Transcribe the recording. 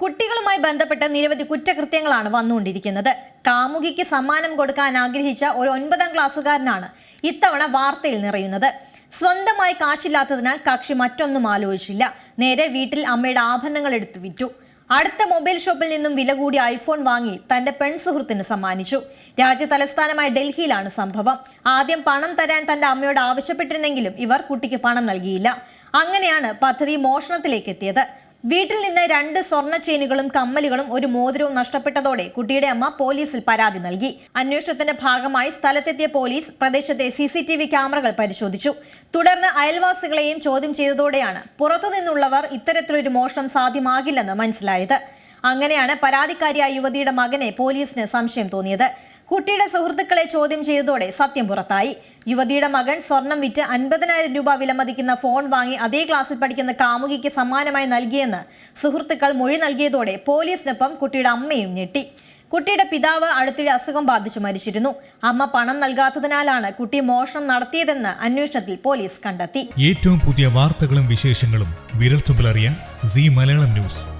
കുട്ടികളുമായി ബന്ധപ്പെട്ട് നിരവധി കുറ്റകൃത്യങ്ങളാണ് വന്നുകൊണ്ടിരിക്കുന്നത്. കാമുകിക്ക് സമ്മാനം കൊടുക്കാൻ ആഗ്രഹിച്ച ഒരു ഒൻപതാം ക്ലാസ്സുകാരനാണ് ഇത്തവണ വാർത്തയിൽ നിറയുന്നത്. സ്വന്തമായി കാശില്ലാത്തതിനാൽ കക്ഷി മറ്റൊന്നും ആലോചിച്ചില്ല. നേരെ വീട്ടിൽ അമ്മയുടെ ആഭരണങ്ങൾ എടുത്തു വിറ്റു. അടുത്ത മൊബൈൽ ഷോപ്പിൽ നിന്നും വില കൂടി ഐഫോൺ വാങ്ങി തന്റെ പെൺ സുഹൃത്തിന് സമ്മാനിച്ചു. രാജ്യ തലസ്ഥാനമായ ഡൽഹിയിലാണ് സംഭവം. ആദ്യം പണം തരാൻ തന്റെ അമ്മയോട് ആവശ്യപ്പെട്ടിരുന്നെങ്കിലും ഇവർ കുട്ടിക്ക് പണം നൽകിയില്ല. അങ്ങനെയാണ് പദ്ധതി മോഷണത്തിലേക്ക് എത്തിയത്. വീട്ടിൽ നിന്ന് രണ്ട് സ്വർണ ചെയിനുകളും കമ്മലുകളും ഒരു മോതിരവും നഷ്ടപ്പെട്ടതോടെ കുട്ടിയുടെ അമ്മ പോലീസിൽ പരാതി നൽകി. അന്വേഷണത്തിന്റെ ഭാഗമായി സ്ഥലത്തെത്തിയ പോലീസ് പ്രദേശത്തെ സി സി ടി വി ക്യാമറകൾ പരിശോധിച്ചു. തുടർന്ന് അയൽവാസികളെയും ചോദ്യം ചെയ്തതോടെയാണ് പുറത്തുനിന്നുള്ളവർ ഇത്തരത്തിലൊരു മോഷണം സാധ്യമാകില്ലെന്ന് മനസ്സിലായത്. അങ്ങനെയാണ് പരാതിക്കാരിയായ യുവതിയുടെ മകനെ പോലീസിന് സംശയം തോന്നിയത്. കുട്ടിയുടെ സുഹൃത്തുക്കളെ ചോദ്യം ചെയ്തതോടെ സത്യം പുറത്തായി. യുവതിയുടെ മകൻ സ്വർണം വിറ്റ് അൻപതിനായിരം രൂപ വിലമതിക്കുന്ന ഫോൺ വാങ്ങി അതേ ക്ലാസ്സിൽ പഠിക്കുന്ന കാമുകിക്ക് സമ്മാനമായി നൽകിയെന്ന് സുഹൃത്തുക്കൾ മൊഴി നൽകിയതോടെ പോലീസിനൊപ്പം കുട്ടിയുടെ അമ്മയും ഞെട്ടി. കുട്ടിയുടെ പിതാവ് അടുത്തിടെ അസുഖം ബാധിച്ചു മരിച്ചിരുന്നു. അമ്മ പണം നൽകാത്തതിനാലാണ് കുട്ടി മോഷണം നടത്തിയതെന്ന് അന്വേഷണത്തിൽ പോലീസ് കണ്ടെത്തി. ഏറ്റവും പുതിയ വാർത്തകളും വിശേഷങ്ങളും വിരൽത്തുമ്പിലറിയാൻ സി മലയാളം ന്യൂസ്.